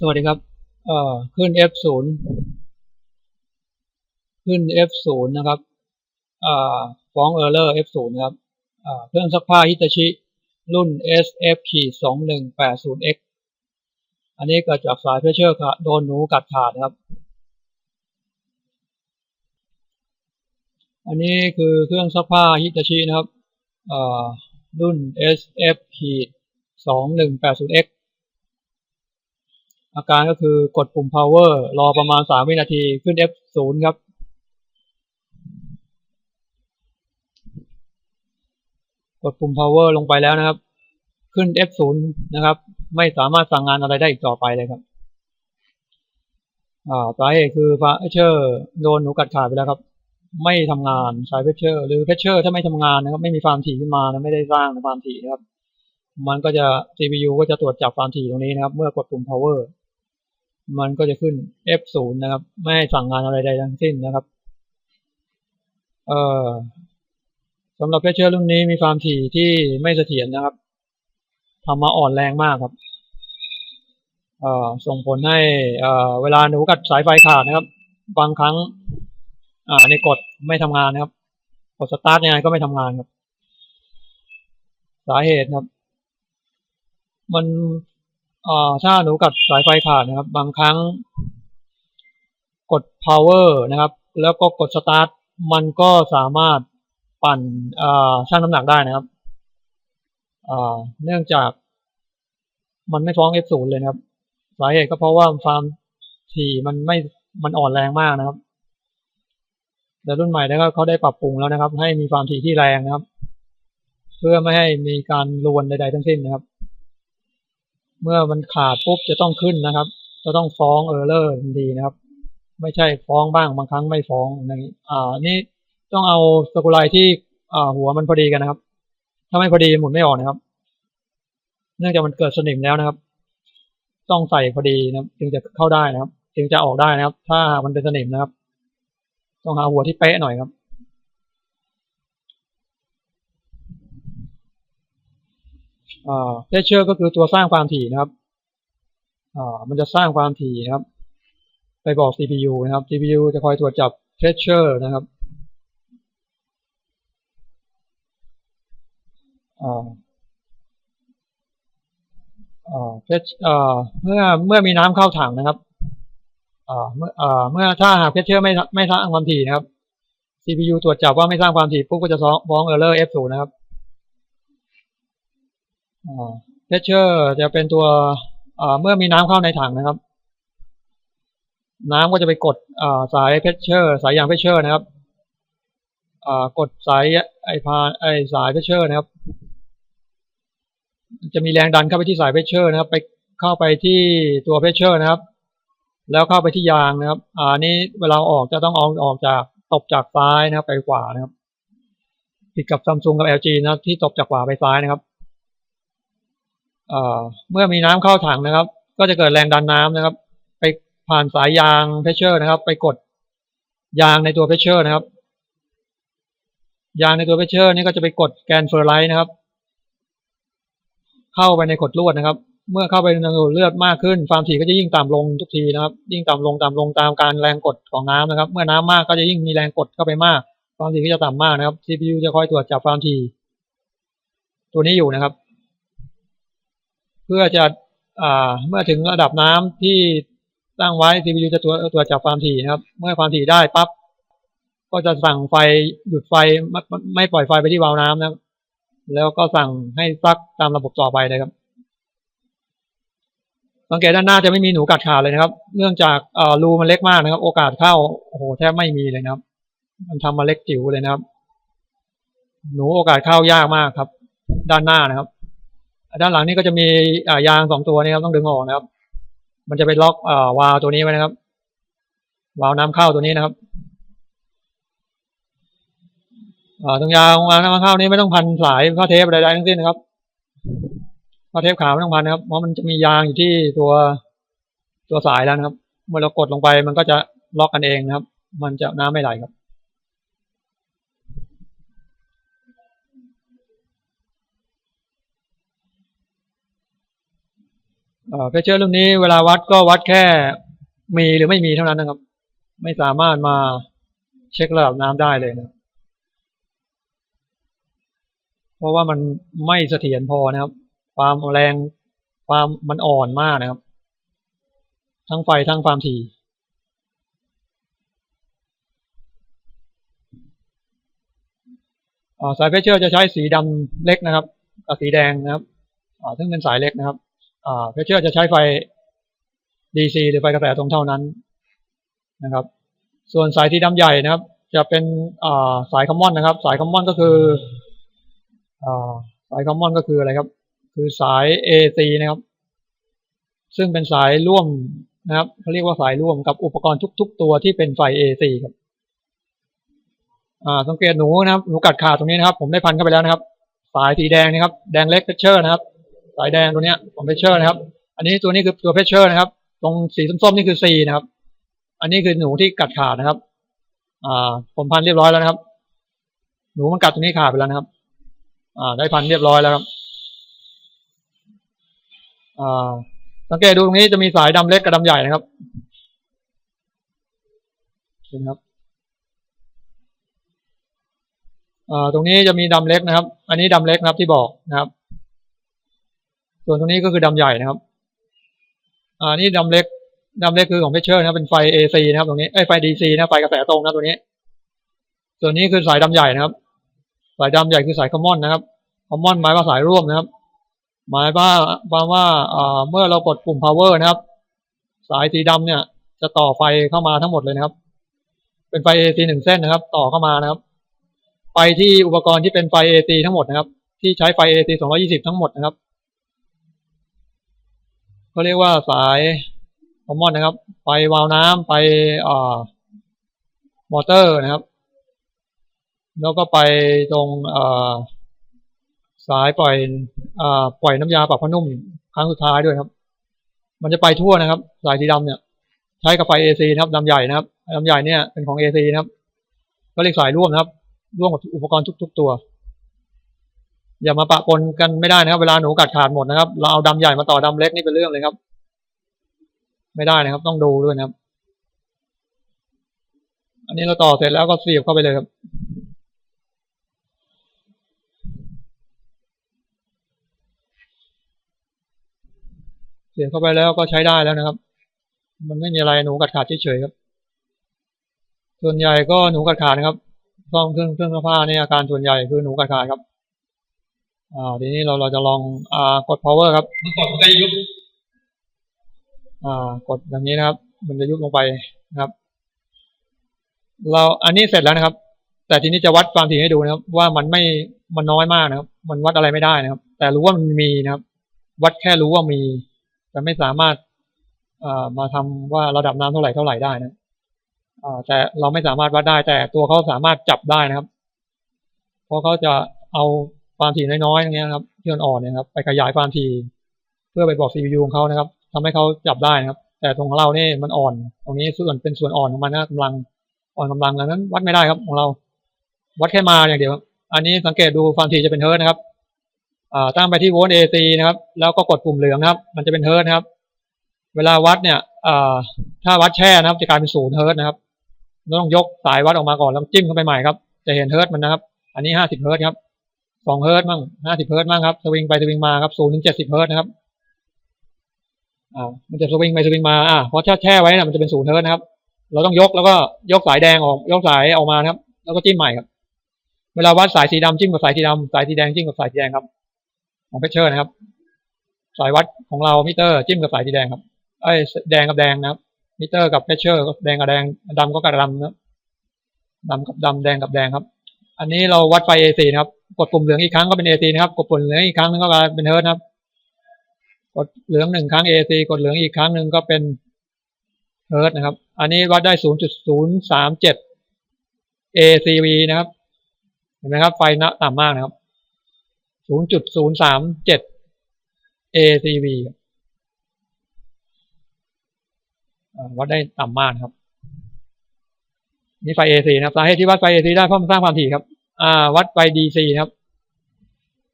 สวัสดีครับ เอ่อ ขึ้น F0 ขึ้น F0 นะครับอ่าฟ้อง Error F0 นะครับอ่าเครื่องซักผ้าฮิตาชิ รุ่น SF-2180X อันนี้เกิดจากสายเพรสเชอร์ค่ะโดนหนูกัดขาดครับ อันนี้คือเครื่องซักผ้าฮิตาชินะครับอ่ารุ่น SF-2180X อาการก็คือกดปุ่ม power รอประมาณ 3 วินาทีขึ้น F0 ครับ กดปุ่ม power ลงไปแล้วนะครับ ขึ้น F0 นะครับ ไม่สามารถสั่งงานอะไรได้อีกต่อไปเลยครับสาเหตุคือเพชเชอร์โดนหนูกัดขาดไปแล้วครับ ไม่ทำงานสายเพชเชอร์ หรือเพชเชอร์ถ้าไม่ทำงานนะครับ ไม่มีความถี่ขึ้นมานะไม่ได้สร้างความถี่นะครับ มันก็จะ CPU ก็จะตรวจจับความถี่ตรงนี้นะครับ เมื่อกดปุ่ม power มันก็จะขึ้น F0 นะครับ ไม่ให้สั่งงานอะไรใดทั้งสิ้นนะครับ เอ่อสำหรับเพชเชอร์รุ่นนี้มีความถี่ที่ไม่เสถียรนะครับทำมาอ่อนแรงมากครับ เอ่อส่งผลให้ เอ่อเวลาหนูกัดสายไฟขาดนะครับ บางครั้ง อ่าในกดไม่ทำงานนะครับ กดสตาร์ทยังไงก็ไม่ทำงานครับ สาเหตุครับ มัน ถ้าหนูกัดสายไฟขาดนะครับ บางครั้ง กด power นะครับ แล้วก็กด start มันก็สามารถปั่นอ่าชั่งน้ำหนักได้นะครับอ่าเนื่องจากมันไม่ฟ้อง F0 เลยนะครับ สาเหตุก็เพราะว่าความถี่มันไม่มันอ่อนแรงมากนะครับแต่รุ่นใหม่แล้วก็เขาได้ปรับปรุงแล้วนะครับ ให้มีความถี่ที่แรงนะครับ เพื่อไม่ให้มีการรวนใดๆทั้งสิ้นนะครับ เมื่อมันขาดปุ๊บจะต้องขึ้นนะครับ จะต้องฟ้องเออร์เลอร์ทันทีนะครับ ไม่ใช่ฟ้องบ้างบางครั้งไม่ฟ้องในอ่านี่ต้องเอาสกุลไลที่อ่าหัวมันพอดีกันนะครับ ถ้าไม่พอดีหมุนไม่ออกนะครับ เนื่องจากมันเกิดสนิมแล้วนะครับ ต้องใส่พอดีนะครับจึงจะเข้าได้นะครับ จึงจะออกได้นะครับ ถ้ามันเป็นสนิมนะครับ ต้องหาหัวที่เป๊ะหน่อยครับ เพชเชอร์ก็คือตัวสร้างความถี่นะครับมันจะสร้างความถี่นะครับ ไปบอก CPU นะครับ CPU จะคอยตรวจจับเพชเชอร์นะครับเมื่อเมื่อมีน้ำเข้าถังนะครับเมื่อเมื่อถ้าหากเพชเชอร์ไม่ไม่สร้างความถี่นะครับ CPU ตรวจจับว่าไม่สร้างความถี่ปุ๊บก็จะฟ้อง error F0 นะครับ เพชเชอร์จะเป็นตัวเมื่อมีน้ำเข้าในถังนะครับ น้ำก็จะไปกดสายเพชเชอร์สายยางเพชเชอร์นะครับกดสายไอพาไอสายเพชเชอร์นะครับ จะมีแรงดันเข้าไปที่สายเพชเชอร์นะครับ ไปเข้าไปที่ตัวเพชเชอร์นะครับ แล้วเข้าไปที่ยางนะครับอ่านี้เวลาออกจะต้องออกออกจากตบจากซ้ายนะครับ ไปขวานะครับผิดกับซัมซุงกับ LG นะที่ตบจากขวาไปซ้ายนะครับ เมื่อมีน้ำเข้าถังนะครับ ก็จะเกิดแรงดันน้ำนะครับ ไปผ่านสายยางเพชเชอร์นะครับ ไปกดยางในตัวเพชเชอร์นะครับ ยางในตัวเพชเชอร์นี่ก็จะไปกดแกนเฟอร์ไลท์นะครับ เข้าไปในกดลวดนะครับ เมื่อเข้าไปในกดเลือดมากขึ้น ความถี่ก็จะยิ่งต่ำลงทุกทีนะครับ ยิ่งต่ำลงต่ำลงตามการแรงกดของน้ำนะครับ เมื่อน้ำมากก็จะยิ่งมีแรงกดเข้าไปมาก ความถี่ก็จะต่ำมากนะครับ CPU จะคอยตรวจจับความถี่ ตัวนี้อยู่นะครับ เพื่อจะเมื่อถึงระดับน้ำที่ตั้งไว้ CPU จะตัวตัวจับความถี่นะครับ เมื่อความถี่ได้ปั๊บก็จะสั่งไฟหยุดไฟไม่ปล่อยไฟไปที่วาล์วน้ำนะแล้วก็สั่งให้ซักตามระบบต่อไปนะครับ สังเกตด้านหน้าจะไม่มีหนูกัดขาดเลยนะครับ เนื่องจากรูมันเล็กมากนะครับ โอกาสเข้าโอ้โหแทบไม่มีเลยนะครับ มันทำมาเล็กจิ๋วเลยนะครับ หนูโอกาสเข้ายากมากครับ ด้านหน้านะครับ ด้านหลังนี่ก็จะมียางสองตัวนี่ครับต้องดึงออกนะครับ มันจะไปล็อกอวาล์วตัวนี้ไว้นะครับ วาล์วน้ำเข้าตัวนี้นะครับตรงยางวาล์วน้ำเข้านี้ไม่ต้องพันสายผ้าเทปใดๆทั้งสิ้นนะครับผ้าเทปขาวไม่ต้องพันนะครับ เพราะมันจะมียางอยู่ที่ตัวตัวสายแล้วนะครับ เมื่อเรากดลงไปมันก็จะล็อกกันเองนะครับ มันจะน้ำไม่ไหลครับ เอ่อเพชเชอร์รุ่นนี้เวลาวัดก็วัดแค่มีหรือไม่มีเท่านั้นนะครับ ไม่สามารถมาเช็คระดับน้ำได้เลยนะเพราะว่ามันไม่เสถียรพอนะครับ ความแรงความมันอ่อนมากนะครับ ทั้งไฟทั้งความถี่สายเพชเชอร์จะใช้สีดำเล็กนะครับกับสีแดงนะครับซึ่งเป็นสายเล็กนะครับ เพชเชอร์จะใช้ไฟ DC หรือไฟกระแสตรงเท่านั้นนะครับ ส่วนสายสีดำใหญ่นะครับ จะเป็นสายคอมมอนนะครับ สายคอมมอนก็คืออสายคอมมอนก็คืออะไรครับ คือสาย AC นะครับ ซึ่งเป็นสายร่วมนะครับเขาเรียกว่าสายร่วมกับอุปกรณ์ทุก ๆ ตัวที่เป็นไฟ AC ครับสังเกตหนูนะครับหนูกัดขาดตรงนี้นะครับ ผมได้พันเข้าไปแล้วนะครับ สายสีแดงนะครับ แดงเล็กเพชเชอร์นะครับ สายแดงตัวเนี้ยของเพชเชอร์นะครับ อันนี้ตัวนี้คือตัวเพชเชอร์นะครับ ตรงสีส้มๆนี่คือ C นะครับ อันนี้คือหนูที่กัดขาดนะครับ อ่าผมพันเรียบร้อยแล้วนะครับ หนูมันกัดตรงนี้ขาดไปแล้วนะครับ อ่า ได้พันเรียบร้อยแล้วครับ อ่า สังเกตดูตรงนี้จะมีสายดำเล็กกับดำใหญ่นะครับเห็นไหมครับอ่าตรงนี้จะมีดำเล็กนะครับ อันนี้ดำเล็กนะครับที่บอกนะครับ ส่วนตรงนี้ก็คือดำใหญ่นะครับ อ่านี่ดำเล็กดำเล็กคือของเพชเชอร์นะเป็นไฟ AC นะครับตรงนี้ไอ้ไฟ DC นะไฟกระแสตรงนะตัวนี้ ส่วนนี้คือสายดำใหญ่นะครับ สายดำใหญ่คือสายคอมมอนนะครับคอมมอนหมายว่าสายร่วมนะครับ หมายว่าความว่าอ่าเมื่อเรากดปุ่ม power นะครับ สายสีดำเนี่ย จะต่อไฟเข้ามาทั้งหมดเลยนะครับ เป็นไฟ AC หนึ่งเส้นนะครับ ต่อเข้ามานะครับ ไปที่อุปกรณ์ที่เป็นไฟ AC ทั้งหมดนะครับ ที่ใช้ไฟ AC 220 ทั้งหมดนะครับ เขาเรียกว่าสายคอมมอนนะครับไฟวาล์วน้ำไฟอ่ามอเตอร์นะครับ แล้วก็ไปตรงอ่าสายปล่อยอ่าปล่อยน้ำยาปรับผ้านุ่มครั้งสุดท้ายด้วยครับ มันจะไปทั่วนะครับ สายสีดำเนี่ย ใช้กับไฟ AC นะครับดำใหญ่นะครับดำใหญ่เนี่ยเป็นของ AC นะครับ ก็เรียกสายร่วมนะครับ ร่วมกับอุปกรณ์ทุก ๆ ตัว อย่ามาปะปนกันไม่ได้นะครับ เวลาหนูกัดขาดหมดนะครับ เราเอาดำใหญ่มาต่อดำเล็กนี่เป็นเรื่องเลยครับ ไม่ได้นะครับ ต้องดูด้วยนะครับ อันนี้เราต่อเสร็จแล้วก็เสียบเข้าไปเลยครับเสียบเข้าไปแล้วก็ใช้ได้แล้วนะครับ มันไม่มีอะไรหนูกัดขาดเฉยๆครับ ส่วนใหญ่ก็หนูกัดขาดนะครับซ่อมเครื่องเครื่องผ้าเนี่ยอาการส่วนใหญ่คือหนูกัดขาดครับ อ่าทีนี้เราเราจะลองอ่ากด power ครับมันกดมันจะยุบอ่ากดอย่างนี้นะครับ มันจะยุบลงไปนะครับ เราอันนี้เสร็จแล้วนะครับ แต่ทีนี้จะวัดความถี่ให้ดูนะครับ ว่ามันไม่มันน้อยมากนะครับ มันวัดอะไรไม่ได้นะครับ แต่รู้ว่ามันมีนะครับ วัดแค่รู้ว่ามี แต่ไม่สามารถอ่ามาทำว่าระดับน้ำเท่าไหร่เท่าไหร่ได้นะอ่าแต่เราไม่สามารถวัดได้ แต่ตัวเขาสามารถจับได้นะครับ เพราะเขาจะเอา ความถี่น้อยๆอย่างเงี้ยครับที่อ่อนๆเนี่ยครับไปขยายความถี่เพื่อไปบอก CPU ของเขานะครับทำให้เขาจับได้นะครับ แต่ตรงของเราเนี่ยมันอ่อน ตรงนี้ส่วนเป็นส่วนอ่อนของมันนะกำลังอ่อนกำลังดังนั้น วัดไม่ได้ครับของเรา วัดแค่มาอย่างเดียว อันนี้สังเกตดูความถี่จะเป็นเฮิร์ตนะครับตั้งไปที่โวลต์ AC นะครับ แล้วก็กดปุ่มเหลืองนะครับ มันจะเป็นเฮิร์ตนะครับ เวลาวัดเนี่ยอถ้าวัดแช่นะครับจะกลายเป็นศูนย์เฮิร์ตนะครับเราต้องยกสายวัดออกมาก่อนแล้วจิ้มเข้าไปใหม่ครับจะเห็นเฮิร์ตมันนะครับ อันนี้ห้าสิบเฮิร์ตครับ สองเฮิร์ตมั่งห้าสิบเฮิร์ตมั่งครับสวิงไปสวิงมาครับศูนย์ถึงเจ็ดสิบเฮิร์ตนะครับอ่ามันจะสวิงไปสวิงมาอ่าเพราะถ้าแช่ไว้นะมันจะเป็นศูนย์เฮิร์ตนะครับ เราต้องยกแล้วก็ยกสายแดงออกยกสายออกมาครับ แล้วก็จิ้มใหม่ครับ เวลาวัดสายสีดำจิ้มกับสายสีดำสายสีแดงจิ้มกับสายสีแดงครับ ของเพชเชอร์นะครับ สายวัดของเรามิเตอร์จิ้มกับสายสีแดงครับไอ้ยแดงกับแดงนะครับมิเตอร์กับเพชเชอร์ก็แดงกับแดงดำก็กับดำนะครับดำกับดำแดงกับแดงครับ อันนี้เราวัดไฟ AC นะครับ กดปุ่มเหลืองอีกครั้งก็เป็น AC นะครับ กดปุ่มเหลืองอีกครั้งนึงก็เป็นเฮิร์ตนะครับ กดเหลืองหนึ่งครั้ง AC กดเหลืองอีกครั้งหนึ่งก็เป็นเฮิร์ตนะครับ อันนี้วัดได้ 0.037 ACV นะครับ เห็นไหมครับ ไฟนะต่ำมากนะครับ 0.037 ACV อ่าวัดได้ต่ำมากครับ นี่ไฟ AC นะครับสาเหตุที่วัดไฟ AC ได้เพราะมันสร้างความถี่ครับ อ่า วัดไฟ DC นะครับ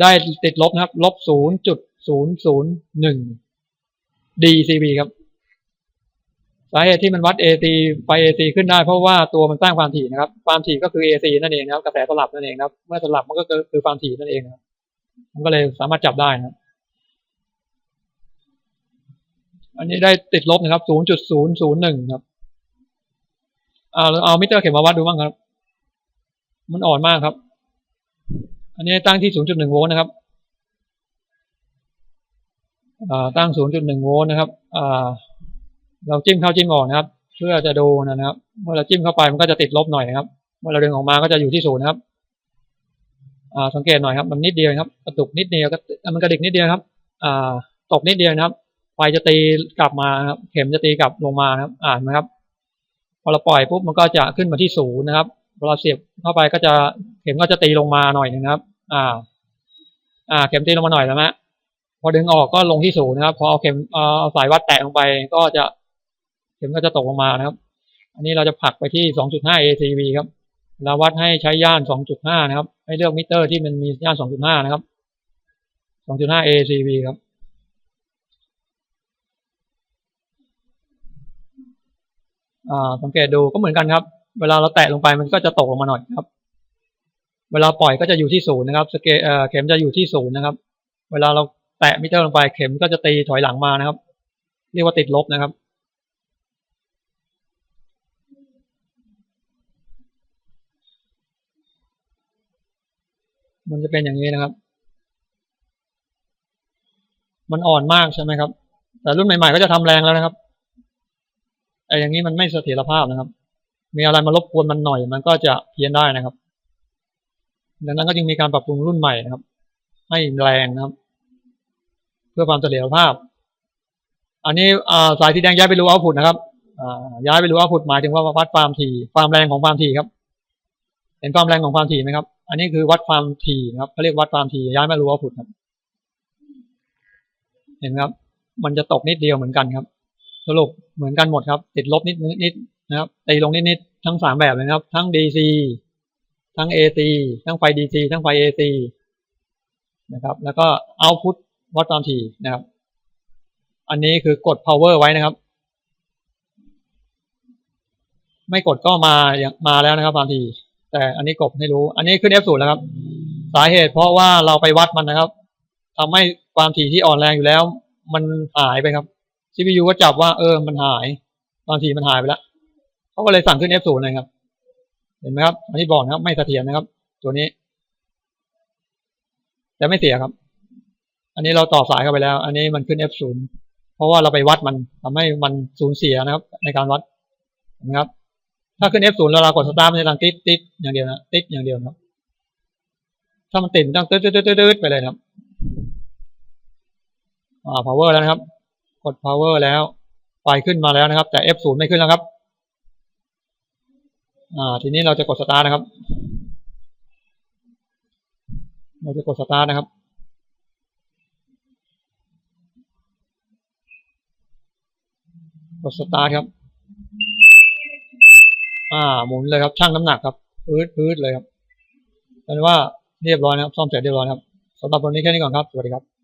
ได้ติดลบนะครับ ลบ0.001 DCV ครับสาเหตุที่มันวัด AC ไฟ AC ขึ้นได้เพราะว่าตัวมันสร้างความถี่นะครับ ความถี่ก็คือ AC นั่นเองนะครับ กระแสสลับนั่นเองนะครับ เมื่อสลับมันก็คือความถี่นั่นเองนะครับมันก็เลยสามารถจับได้นะอันนี้ได้ติดลบนะครับ 0.001 ครับ เอาเอามิเตอร์เข็มมาวัดดูบ้างครับ มันอ่อนมากครับ อันนี้ตั้งที่ 0.1 โวลต์นะครับตั้ง 0.1 โวลต์นะครับอ่าเราจิ้มเข้าจิ้มออกนะครับ เพื่อจะดูนะครับ เมื่อเราจิ้มเข้าไปมันก็จะติดลบหน่อยนะครับ เมื่อเราดึงออกมาก็จะอยู่ที่ศูนย์นะครับอ่าสังเกตหน่อยครับมันนิดเดียวครับ กระตุกนิดเดียวก็มันกระดิกนิดเดียวครับอ่าตกนิดเดียวนะครับไฟจะตีกลับมาครับ เข็มจะตีกลับลงมาครับ อ่านนะครับ พอเราปล่อยปุ๊บมันก็จะขึ้นมาที่ศูนย์นะครับพอเราเสียบเข้าไปก็จะเข็มก็จะตีลงมาหน่อยนึงนะครับ อ่า อ่า เข็มตีลงมาหน่อยแล้วนะพอดึงออกก็ลงที่ศูนย์นะครับ พอเอาเข็มเอาสายวัดแตะลงไปก็จะเข็มก็จะตกลงมานะครับ อันนี้เราจะผลักไปที่ 2.5 ACV ครับ เราวัดให้ใช้ย่าน 2.5 นะครับ ให้เลือกมิเตอร์ที่มันมีย่าน 2.5 นะครับ 2.5 ACV ครับ อ่า สังเกตดูก็เหมือนกันครับ เวลาเราแตะลงไปมันก็จะตกลงมาหน่อยครับ เวลาปล่อยก็จะอยู่ที่ศูนย์นะครับสเกเอ่อเข็มจะอยู่ที่ศูนย์นะครับ เวลาเราแตะมิเตอร์ลงไปเข็มก็จะตีถอยหลังมานะครับ เรียกว่าติดลบนะครับมันจะเป็นอย่างนี้นะครับ มันอ่อนมากใช่ไหมครับ แต่รุ่นใหม่ๆก็จะทำแรงแล้วนะครับ ไอ้อย่างนี้มันไม่เสถียรภาพนะครับ มีอะไรมารบกวนมันหน่อย มันก็จะเพี้ยนได้นะครับ ดังนั้นก็จึงมีการปรับปรุงรุ่นใหม่นะครับ ให้แรงนะครับ เพื่อความเสถียรภาพ อันนี้สายที่แดงย้ายไปรูเอาพุตนะครับย้ายไปรูเอาพุตหมายถึงว่าวัดความถี่ความแรงของความถี่ครับ เห็นความแรงของความถี่ไหมครับ อันนี้คือวัดความถี่นะครับเขาเรียกวัดความถี่ย้ายมารูเอาพุตครับ เห็นครับ มันจะตกนิดเดียวเหมือนกันครับ สรุปเหมือนกันหมดครับ ติดลบนิดนิดนะครับตีลงนิดนิดทั้งสามแบบเลยครับ ทั้ง DC ทั้ง AC ทั้งไฟ DC ทั้งไฟ AC นะครับ แล้วก็เอาพุตวัดความถี่นะครับ อันนี้คือกด power ไว้นะครับ ไม่กดก็มาอย่างมาแล้วนะครับความถี่แต่อันนี้กดให้รู้ อันนี้ขึ้น F0 แล้วครับ สาเหตุเพราะว่าเราไปวัดมันนะครับทำให้ความถี่ที่อ่อนแรงอยู่แล้ว มันหายไปครับ CPU ก็จับว่าเออมันหายความถี่มันหายไปแล้วเขาก็เลยสั่งขึ้น F0 เลยครับ เห็นไหมครับอันนี้บอกนะครับ ไม่เสถียรนะครับ ตัวนี้ แต่ไม่เสียครับ อันนี้เราต่อสายเข้าไปแล้ว อันนี้มันขึ้น F0 เพราะว่าเราไปวัดมันทำให้มันสูญเสียนะครับ ในการวัดนะครับ ถ้าขึ้น F0 แล้วเรากดสตาร์ทมันจะดังติ๊ดติ๊ดอย่างเดียวนะติ๊ดอย่างเดียวครับถ้ามันติดมันต้องตืดตืดตืดตืดไปเลยครับ อ่า power แล้วนะครับ ด power แล้วไฟขึ้นมาแล้วนะครับ แต่ F0 ไม่ขึ้นแล้วครับ อ่า ทีนี้เราจะกดสตาร์นะครับ เราจะกดสตาร์นะครับกดสตาร์ครับ อ่า หมุนเลยครับ ชั่งน้ำหนักครับพื้นพื้นเลยครับแปลว่าเรียบร้อยนะครับ ซ่อมเสร็จเรียบร้อยครับสำหรับวันนี้แค่นี้ก่อนครับ สวัสดีครับ